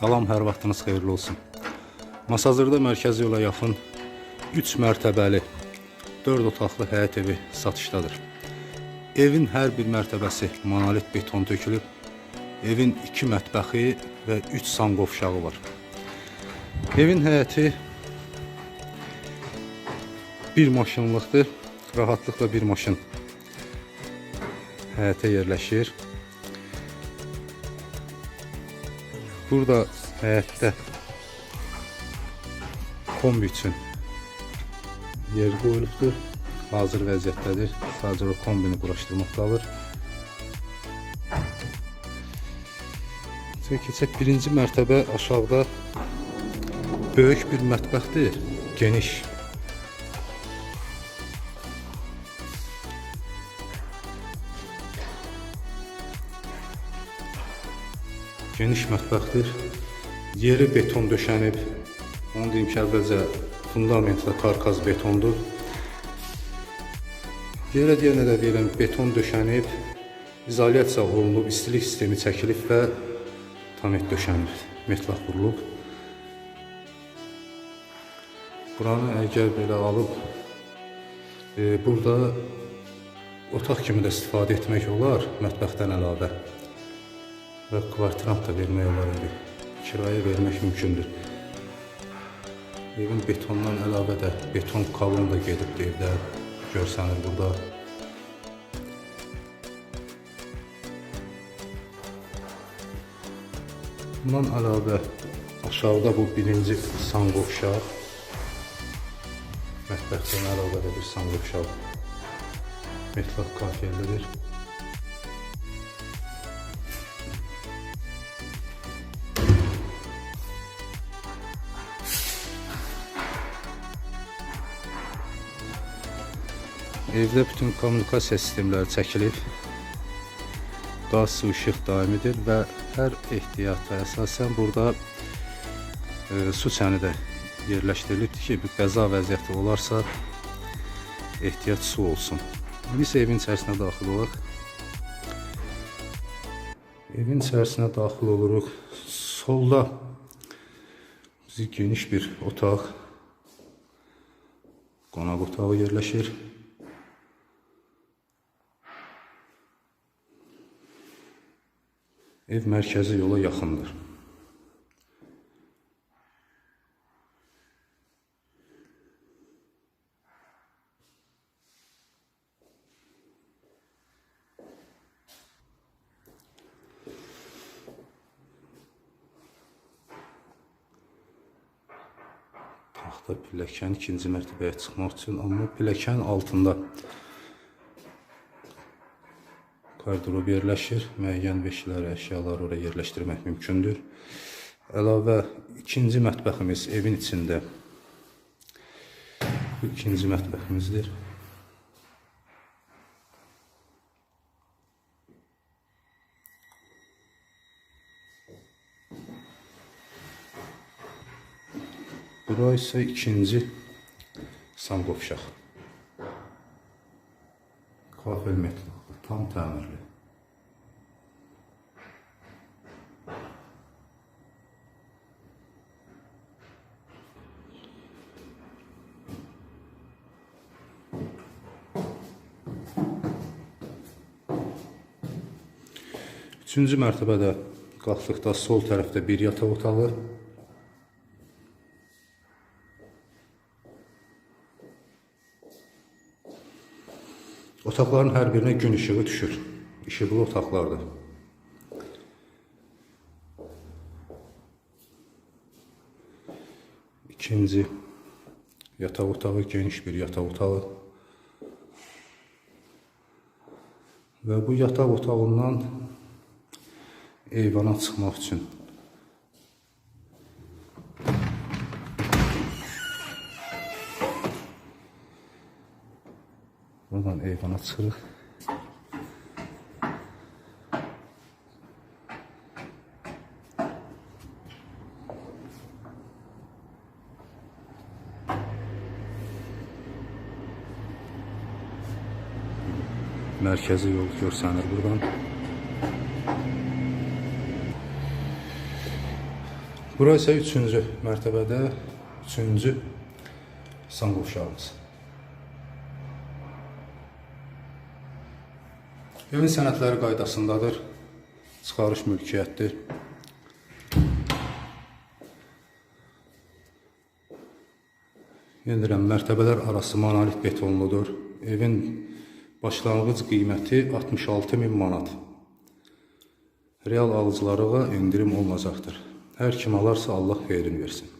Salam, hər vaxtınız xeyirli olsun. Masazırda mərkəzi yola yaxın 3 mərtəbəli 4 otaqlı həyət evi satışdadır. Evin hər bir mərtəbəsi monolit beton tökülüb. Evin 2 mətbəxi və 3 sanqovşağı var. Evin həyəti bir maşınlıqdır. Rahatlıqla bir maşın həyətə yerləşir. Burada həyətdə kombi üçün yer qoyulubdur. Hazır vəziyyətdədir. Sadəcə o kombini quraşdırmaq qalır. Sonra keçək birinci mərtəbə aşağıda böyük bir mətbəxdir. Geniş. Geniş mətbəxdir. Yeri beton döşənib. Onu deyim ki, əvvəlcə fundament və karkaz betondur. Yerə deyənə də deyirəm, beton döşənib, izolyasiya olunub, istilik sistemi çəkilib və tamet döşənib, metlaq vurulub. Buranı əgər belə alıb, e, burada otaq kimi də istifadə etmək olar, mətbəxdən əlavə. Və kvartirant da vermək olar evi. Kirayə vermək mümkündür. Evin betondan əlavə də beton kolon da gedib evdə görsənir burada. Bundan əlavə aşağıda bu birinci sanqovşaq. Mətbəxdən əlavə də bir sanqovşaq. Metlaq kafiyəlidir. Evdə bütün kommunikasiya sistemləri çəkilib. Qaz, su, işıq daimidir və hər ehtiyata əsasən burada e, su çəni də yerləşdirilibdir ki, bir qəza vəziyyəti olarsa ehtiyat su olsun. İsə evin içərisinə daxil olaq. Evin içərisinə daxil oluruq. Solda geniş bir otaq, qonaq otağı yerləşir. Ev mərkəzi yola yaxındır. Taxta pilləkən ikinci mərtəbəyə çıxmaq üçün, amma pilləkən altında Qardırop yerləşir. Müəyyən veşlər, əşyalar ora yerləşdirmək mümkündür. Əlavə ikinci mətbəximiz evin içində. Bu ikinci mətbəximizdir. Bura isə ikinci sanqovşaq. Kafel metal, tam təmirli. Üçüncü mərtəbədə qalxdıqda sol tərəfdə bir yataq otağı, Otaqların hər birinə gün işığı düşür. İşıqlı otaqlardır. İkinci yataq otağı, geniş bir yataq otağı. Və bu yataq otağından eyvana çıxmaq üçün Buradan eyvana çıxırıq. Mərkəzi yol görsənir buradan. Bura isə 3-cü mərtəbədə 3-cü sanqovşağımız. Evin sənədləri qaydasındadır. Çıxarış mülkiyyətdir. Yenə deyirəm, mərtəbələr arası monolit betonludur. Evin başlanğıc qiyməti 66 min manat. Real alıcılara endirim olmayacaqdır. Hər kim alarsa Allah xeyrini versin.